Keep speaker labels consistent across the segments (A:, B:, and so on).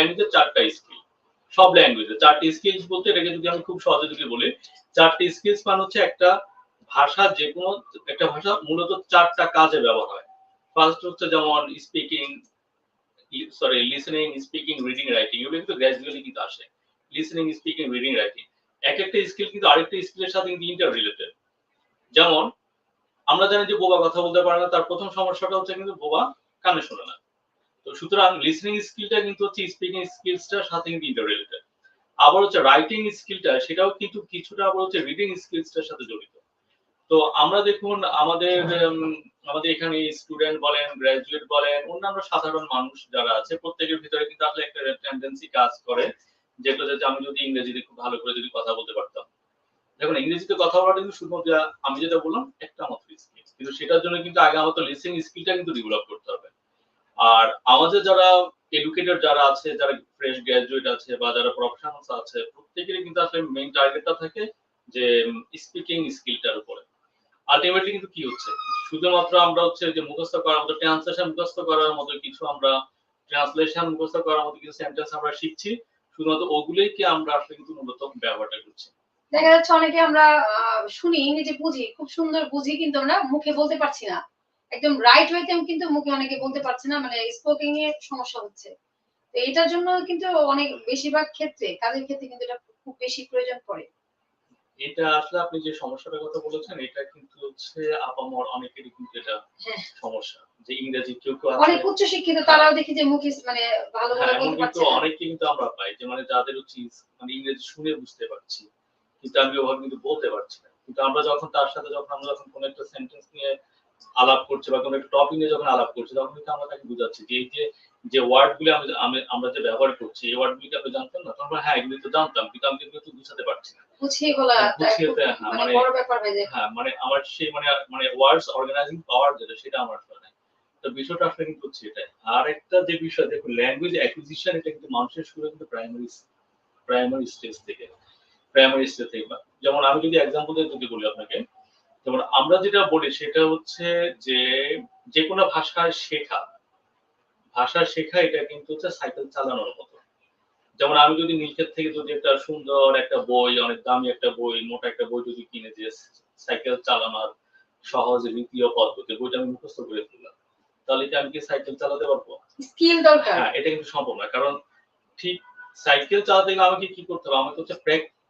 A: ল্যাঙ্গুয়েজের চারটা স্কিল সব ল্যাঙ্গুয়েজে চারটি স্কিলস বলতে এটাকে যদি আমি খুব সহজে যদি বলি, চারটি স্কিলস মানে হচ্ছে একটা ভাষা যে কোনো একটা ভাষা মূলত চারটা কাজে ব্যবহার হয়। ফার্স্ট হচ্ছে যেমন speaking sorry listening speaking reading writing এগুলো কিন্তু গ্র্যাজুয়ালি কিন্তু আসে। লিসেনিং স্পিকিং রিডিং রাইটিং এক একটা স্কিল কিন্তু আরেকটা স্কিলের সাথে কিন্তু ইন্টার রিলেটেড যেমন, আমরা জানি যে বোবা কথা বলতে পারে না, তার প্রথম সমস্যাটা হচ্ছে কিন্তু বোবা কানে শোনে না। তো সুতরাং লিসেনিং স্কিলটা কিন্তু হচ্ছে স্পিকিং স্কিলসটার সাথে কিন্তু ইন্টার রিলেটেড আবার হচ্ছে রাইটিং স্কিলটা সেটাও কিন্তু কিছুটা আবার হচ্ছে রিডিং স্কিলসটার সাথে জড়িত। তো আমরা দেখুন, আমাদের আমাদের এখানে স্টুডেন্ট বলেন গ্রাজুয়েট বলেন, অন্যান্য সাধারণ মানুষ যারা আছে, প্রত্যেকের ভিতরে কিন্তু আসলে একটা টেন্ডেন্সি কাজ করে, যেটা যে আমি যদি ইংরেজিতে খুব ভালো করে যদি কথা বলতে পারতাম। দেখুন, ইংরেজিতে কথা বলাটা কিন্তু শুধুমাত্র আমি যেটা বললাম, একটা মাত্র স্কিল কিন্তু সেটার জন্য কিন্তু আগে আমাদের লিসেনিং স্কিলটা কিন্তু ডেভেলপ করতে হবে। আর আমাদের যারা এডুকেটেড যারা আছে, যারা ফ্রেশ গ্রাজুয়েট আছে বা যারা প্রফেশনালস আছে, প্রত্যেকেরই কিন্তু আসলে মেইন টার্গেটটা থাকে যে স্পিকিং স্কিলটার উপরে। আলটিমেটলি কিন্তু কি হচ্ছে? শুধুমাত্র আমরা হচ্ছে যে মুখস্থ করার মতো ট্রান্সলেশন মুখস্থ করার মতো কিছু আমরা ট্রান্সলেশন মুখস্থ করার মতো কিছু সেন্টেন্স আমরা শিখছি, শুধুমাত্র ওগুলোই কি আমরা আসলে কিন্তু মূলত ব্যবহারটা করছি।
B: দেখা যাচ্ছে অনেকে আমরা শুনি ইংরেজি বুঝি, খুব সুন্দর বুঝি, কিন্তু আমরা মুখে বলতে পারছি না। একদম রাইট ওয়েতে কিন্তু মুখে অনেকে বলতে পারছে না মানে স্পোকিং এর সমস্যা হচ্ছে। তো এটার জন্য কিন্তু অনেক বেশিরভাগ ক্ষেত্রে কাজের ক্ষেত্রে কিন্তু এটা খুব বেশি প্রয়োজন পড়ে।
A: এটা আসলে আপনি যে সমস্যাটার কথা বলেছেন এটা কিন্তু হচ্ছে আপামর অনেকেরই কিন্তু এটা
B: হ্যাঁ।
A: সমস্যা। যে ইংরেজি কেউ কেউ
B: অনেক উচ্চ শিক্ষিত তারাও দেখি যে মুখে মানে ভালো
A: হ্যাঁ,
B: ভাবে
A: এমন
B: বলতে পারছে না।
A: অনেকে কিন্তু আমরা পাই যে মানে যাদের হচ্ছে মানে ইংরেজি শুনে বুঝতে পারছি কিন্তু আমি ওভাবে কিন্তু বলতে পারছি না। কিন্তু আমরা যখন তার সাথে যখন আমরা যখন কোনো একটা সেন্টেন্স নিয়ে আলাপ করছে বা কোনো একটা টপিক নিয়ে যখন আলাপ করছে তখন কিন্তু আমরা তাকে বুঝাচ্ছি যে এই যে যে ওয়ার্ড গুলি আমি আমি- আমরা যে ব্যবহার করছি এই ওয়ার্ড গুলিকে আপনি জানতেন না? তখন হ্যাঁ এগুলি তো জানতাম কিন্তু আমি কিন্তু বুঝাতে পারছি না।
B: বুঝিয়ে বলা
A: হ্যাঁ, হ্যাঁ,
B: মানে
A: মানে-
B: বড় ব্যাপার হয়ে
A: হ্যাঁ মানে আমার সেই মানে মানে ওয়ার্ডস অর্গানাইজিং পাওয়ার যেটা সেটা আমার আসলে নাই তো বিষয়টা আসলে কিন্তু হচ্ছে এটাই। আর একটা যে বিষয় দেখুন ল্যাঙ্গুয়েজ অ্যাকুইজিশন এটা কিন্তু মানুষের শুরু কিন্তু প্রাইমারি প্রাইমারি স্টেজ থেকে প্রাইমারি স্টেজ থেকে। যেমন আমি যদি এক্সাম্পল দিয়ে যদি বলি আপনাকে যেমন আমরা যেটা বলি সেটা হচ্ছে যে যে কোনো ভাষা শেখা ভাষা শেখা এটা কিন্তু হচ্ছে সাইকেল চালানোর মতো। যেমন আমি যদি নিচের থেকে যদি একটা সুন্দর একটা বই অনেক দামি একটা বই মোটা একটা বই যদি কিনে যে সাইকেল চালানোর সহজ রীতি ও পদ্ধতি বইটা আমি মুখস্থ করে ফেললাম তাহলে কি আমি কি সাইকেল চালাতে পারব?
B: স্কিল দরকার।
A: হ্যাঁ এটা কিন্তু সম্ভব না কারণ ঠিক সাইকেল চালাতে গেলে আমাকে কি করতে হবে? আমাকে হচ্ছে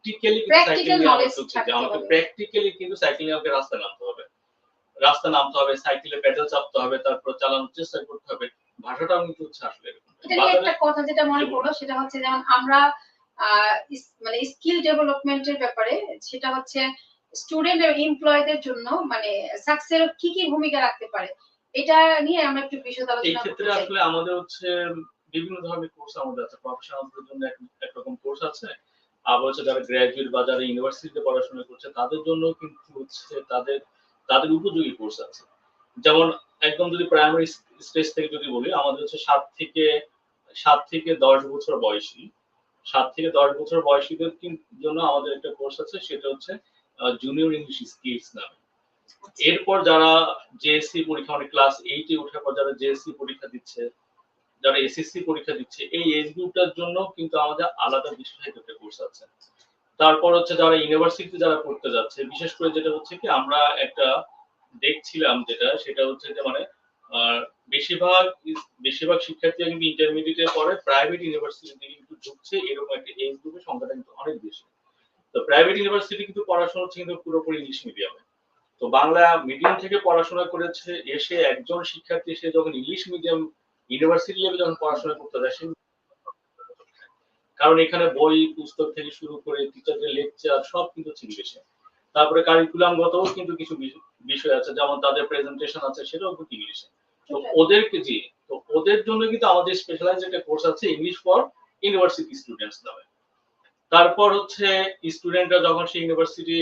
A: প্র্যাকটিক্যালি সাইকেল নিয়ে
B: knowledge
A: আমাকে হচ্ছে আমাকে প্র্যাকটিক্যালি কিন্তু সাইকেল নিয়ে আমাকে রাস্তায় নামতে হবে। রাস্তায় নামতে হবে সাইকেলে প্যাডেল চাপতে হবে তারপর চালানোর চেষ্টা করতে হবে। হচ্ছে আসলে
B: নিয়ে
A: বাজারে-
B: একটা কথা যেটা মনে পড়ল সেটা হচ্ছে যেমন আমরা মানে স্কিল ডেভেলপমেন্টের ব্যাপারে সেটা হচ্ছে স্টুডেন্ট এবং এমপ্লয়ীদের জন্য মানে সাকসেস কি কি ভূমিকা রাখতে পারে এটা নিয়ে আমরা একটু বিশদ আলোচনা করতে চাই।
A: আসলে আমাদের হচ্ছে বিভিন্ন ধরনের কোর্স আমাদের আছে। প্রফেশনালদের জন্য একরকম কোর্স আছে। আবার হচ্ছে যারা গ্রাজুয়েট বা যারা ইউনিভার্সিটিতে পড়াশোনা করছে, তাদের জন্য কিন্তু হচ্ছে তাদের তাদের উপযোগী কোর্স আছে। যেমন একদম যদি প্রাইমারি স্টেজ থেকে যদি বলি, আমাদের হচ্ছে সাত থেকে সাত থেকে দশ বছর বয়সী, সাত থেকে দশ বছর বয়সীদের জন্য আমাদের একটা কোর্স আছে, সেটা হচ্ছে জুনিয়র ইংলিশ স্কিলস নামে। এরপর যারা জেএসসি পরীক্ষা মানে ক্লাস এইটে ওঠার পর যারা জেএসসি পরীক্ষা দিচ্ছে যারা এসএসসি পরীক্ষা দিচ্ছে, এই এজ গ্রুপটার জন্য কিন্তু আমাদের আলাদা বিশেষায়িত একটা কোর্স আছে। তারপর হচ্ছে যারা ইউনিভার্সিটিতে যারা পড়তে যাচ্ছে, বিশেষ করে যেটা হচ্ছে কি, আমরা একটা দেখছিলাম যেটা, সেটা হচ্ছে যে মানে বেশিরভাগ বেশিরভাগ শিক্ষার্থী কিন্তু ইন্টারমিডিয়েটে পড়ে প্রাইভেট ইউনিভার্সিটি থেকে কিন্তু ঢুকছে, এরকম একটা এজ গ্রুপের সংখ্যাটা কিন্তু অনেক বেশি। তো প্রাইভেট ইউনিভার্সিটি কিন্তু পড়াশোনা হচ্ছে কিন্তু পুরোপুরি ইংলিশ মিডিয়ামে তো বাংলা মিডিয়াম থেকে পড়াশোনা করেছে, এসে একজন শিক্ষার্থী এসে যখন ইংলিশ মিডিয়াম ইউনিভার্সিটি লেভেলে যখন পড়াশোনা করতে যায় কারণ এখানে বই পুস্তক থেকে শুরু করে টিচারদের লেকচার সব কিন্তু ইংলিশে তারপরে কারিকুলামগতও কিন্তু কিছু বিষয় আছে যেমন তাদের প্রেজেন্টেশন আছে সেটাও কিন্তু ইংলিশে তো ওদেরকে জি তো ওদের জন্য কিন্তু আমাদের স্পেশালাইজ একটা কোর্স আছে ইংলিশ ফর ইউনিভার্সিটি স্টুডেন্টস নামে। তারপর হচ্ছে স্টুডেন্টরা যখন সে ইউনিভার্সিটি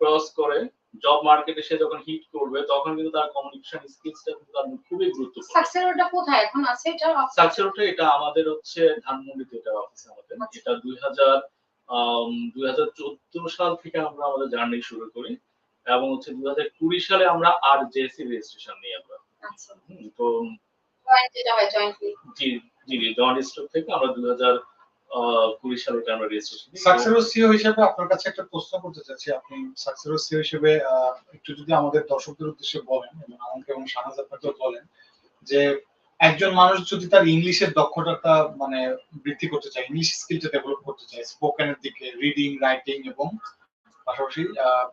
A: ক্রস করে জব মার্কেটে সে যখন হিট করবে তখন কিন্তু তার কমিউনিকেশন স্কিলসটা কিন্তু তার খুবই গুরুত্বপূর্ণ।
B: সাকসেস ওটা কোথায়? এখন আছে এটা
A: সাকসেরটা এটা আমাদের হচ্ছে ধানমন্ডিতে এটা অফিস আমাদের।
B: আচ্ছা।
A: এটা দুই হাজার দুই হাজার চোদ্দ সাল থেকে আমরা আমাদের জার্নি শুরু করি এবং হচ্ছে দুই হাজার কুড়ি সালে আমরা আর জেসি রেজিস্ট্রেশন নিয়ে আমরা।
B: আচ্ছা।
A: তো
B: জয়েন্ট যেটা হয় জয়েন্টলি
A: জি জি জি জয়েন্ট স্টক থেকে আমরা দুই হাজার কুড়ি সালে এটা আমরা রেজিস্ট্রেশন
C: সাকসেস সিও হিসেবে আপনার কাছে একটা প্রশ্ন করতে চাচ্ছি। আপনি সাকসেস সিও হিসেবে একটু যদি আমাদের দর্শকদের উদ্দেশ্যে বলেন এবং আমাকে এবং শাহনাজ আপনাকেও বলেন যে একজন মানুষ যদি তার ইংলিশের দক্ষতাটা মানে বৃদ্ধি করতে চায় ইংলিশ স্কিলটা ডেভেলপ করতে চায় স্পোকেনের দিকে রিডিং রাইটিং এবং পাশাপাশি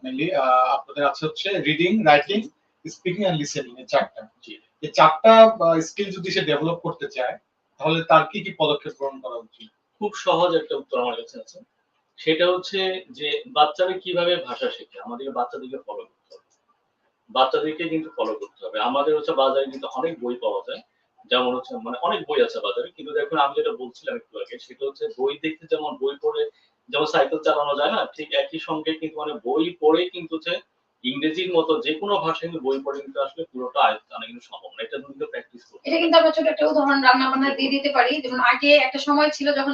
C: মেনলি আপনাদের আছে হচ্ছে reading writing speaking and listening এই চারটা।
A: জি।
C: এই চারটা স্কিল যদি সে ডেভেলপ করতে চায় তাহলে তার কি কি পদক্ষেপ গ্রহণ করা উচিত?
A: খুব সহজ একটা উত্তর আমার কাছে আছে। সেটা হচ্ছে যে বাচ্চারা কীভাবে ভাষা শেখে? আমাদেরকে বাচ্চাদেরকে ফলো করতে হবে। বাচ্চাদেরকে কিন্তু ফলো করতে হবে। আমাদের হচ্ছে বাজারে কিন্তু অনেক বই পাওয়া যায়। যেমন হচ্ছে মানে অনেক বই আছে বাজারে। কিন্তু দেখুন আমি যেটা বলছিলাম একটু আগে সেটা হচ্ছে বই দেখতে যেমন বই পড়ে যেমন সাইকেল চালানো যায় না ঠিক একই সঙ্গে কিন্তু মানে বই পড়ে কিন্তু হচ্ছে ইংরেজির মতো যে কোনো ভাষা কিন্তু বই পড়ে কিন্তু আসলে পুরোটা আয়ত্ত আনা কিন্তু সম্ভব না। এটা কিন্তু প্র্যাকটিস করতে
B: এটা কিন্তু আমরা ছোট একটা উদাহরণ রান্না বান্না দিয়ে দিতে পারি। যেমন আগে একটা সময় ছিল যখন